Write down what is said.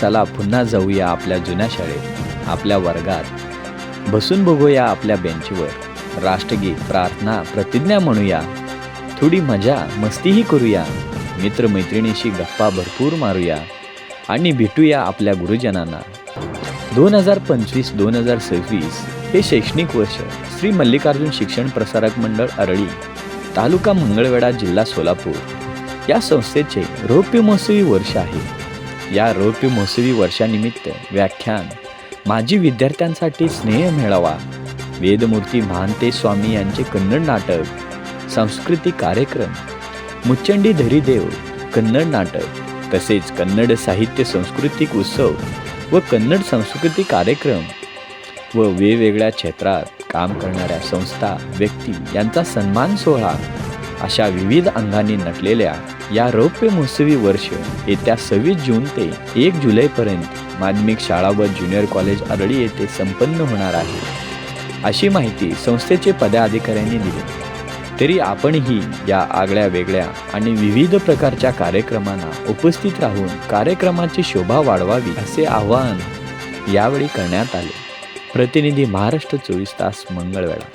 चला पुन्हा जाऊया आपल्या जुन्या शाळेत आपल्या वर्गात. बसून बघूया आपल्या बेंचवर. राष्ट्रगीत प्रार्थना प्रतिज्ञा म्हणूया. थोडी मजा मस्तीही करूया. मित्रमैत्रिणीशी गप्पा भरपूर मारूया. आणि भेटूया आपल्या गुरुजनांना. दोन हजार पंचवीस दोन हजार सव्वीस हे शैक्षणिक वर्ष. श्री मल्लिकार्जुन शिक्षण प्रसारक मंडळ अरळी तालुका मंगळवेढा जिल्हा सोलापूर. या संस्थेचे रौप्य महोत्सवी वर्ष आहे. या रौप्य महोत्सवी वर्षानिमित्त व्याख्यान. माजी विद्यार्थ्यांसाठी स्नेह मेळावा. वेदमूर्ती महांते स्वामी यांचे कन्नड नाटक. सांस्कृतिक कार्यक्रम. मुच्चंडी धरीदेव कन्नड नाटक. तसेच कन्नड साहित्य सांस्कृतिक उत्सव व कन्नड सांस्कृतिक कार्यक्रम व वेगवेगळ्या क्षेत्रात काम करणाऱ्या संस्था व्यक्ती यांचा सन्मान सोहळा. अशा विविध अंगांनी नटलेल्या या रौप्य महोत्सवी वर्ष येत्या सव्वीस जून ते एक जुलैपर्यंत माध्यमिक शाळा व ज्युनियर कॉलेज अरळी येथे संपन्न होणार आहे. अशी माहिती संस्थेचे पदाधिकाऱ्यांनी दिली. तरी आपणही या आगळ्या वेगळ्या आणि विविध प्रकारच्या कार्यक्रमांना उपस्थित राहून कार्यक्रमाची शोभा वाढवावी असे आवाहन यावेळी करण्यात आले. प्रतिनिधी महाराष्ट्र चोवीस तास मंगळवेढा.